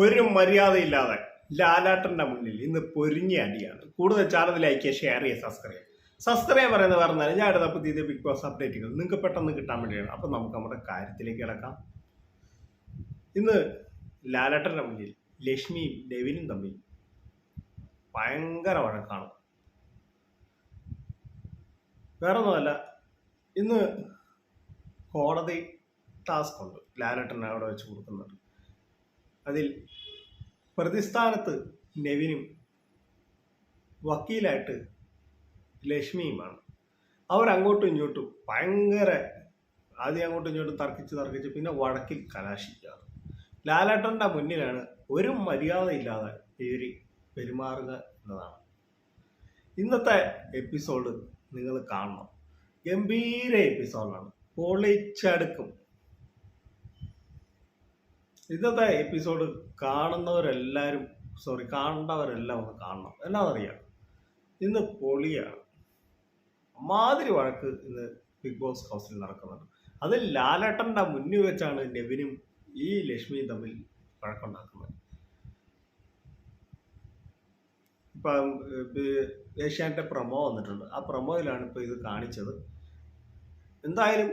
ഒരു മര്യാദയില്ലാതെ ലാലാട്ടന്റെ മുന്നിൽ ഇന്ന് പൊരിഞ്ഞ അടിയാണ്. കൂടുതൽ ചാനൽ ലൈക്ക് ഷെയർ ചെയ്യുക സബ്സ്ക്രൈബ് സബ്സ്ക്രൈബ് പറയുന്ന പറഞ്ഞാൽ ഞാൻ അടുത്ത പുതിയ ബിഗ് ബോസ് അപ്ഡേറ്റുകൾ നിങ്ങൾക്ക് പെട്ടെന്ന് കിട്ടാൻ വേണ്ടിയാണ്. അപ്പം നമുക്ക് നമ്മുടെ കാര്യത്തിലേക്ക് കിടക്കാം. ഇന്ന് ലാലാട്ടന്റെ മുന്നിൽ ലക്ഷ്മിയും ഡെവിനും തമ്മിൽ ഭയങ്കര വഴക്കാണ്. വേറെ ഒന്നുമല്ല. ഇന്ന് കോടതി ടാസ്ക് ഉണ്ട് ലാലട്ടൻ അവിടെ വെച്ച് കൊടുക്കുന്നുണ്ട് അതിൽ പ്രതിസ്ഥാനത്ത് നെവിനും വക്കീലായിട്ട് ലക്ഷ്മിയുമാണ്. അവർ അങ്ങോട്ടും ഇങ്ങോട്ടും ഭയങ്കര ആദ്യം അങ്ങോട്ടും ഇങ്ങോട്ടും തർക്കിച്ച് തർക്കിച്ച് പിന്നെ വടക്കിൽ കലാശിക്കുകയാണ് ലാലേട്ടന്റെ മുന്നിലാണ് ഒരു മര്യാദയില്ലാതെ ഇവർ പെരുമാറുക എന്നതാണ്. ഇന്നത്തെ എപ്പിസോഡ് നിങ്ങൾ കാണണം. ഗംഭീര എപ്പിസോഡാണ്. പൊളിച്ചടുക്കും. ഇന്നത്തെ എപ്പിസോഡ് കാണുന്നവരെല്ലാവരും സോറി കാണേണ്ടവരെല്ലാം ഒന്ന് കാണണം. എന്നാണെന്നറിയാം ഇന്ന് പൊളിയാണ്. മാതിരി വഴക്ക് ഇന്ന് ബിഗ് ബോസ് ഹൗസിൽ നടക്കുന്നുണ്ട്. അത് ലാലേട്ടന്റെ മുന്നിൽ വെച്ചാണ് നെവിനും ഈ ലക്ഷ്മിയും തമ്മിൽ വഴക്കുണ്ടാക്കുന്നത്. ഇപ്പം ഏഹ്, ഏഷ്യാനെറ്റ് പ്രൊമോ വന്നിട്ടുണ്ട്. ആ പ്രൊമോയിലാണ് ഇപ്പോൾ ഇത് കാണിച്ചത്. എന്തായാലും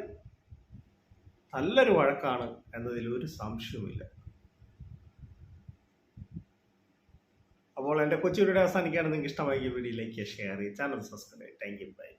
നല്ലൊരു വഴക്കാണ് എന്നതിൽ ഒരു സംശയവുമില്ല. അപ്പോൾ എന്റെ കൊച്ചു വീഡിയോ അവസാനിക്കുകയാണ്. നിങ്ങൾക്ക് ഇഷ്ടമായി വീഡിയോ ലൈക്ക് ഷെയർ ചെയ്യുക. Channel subscribe thank you bye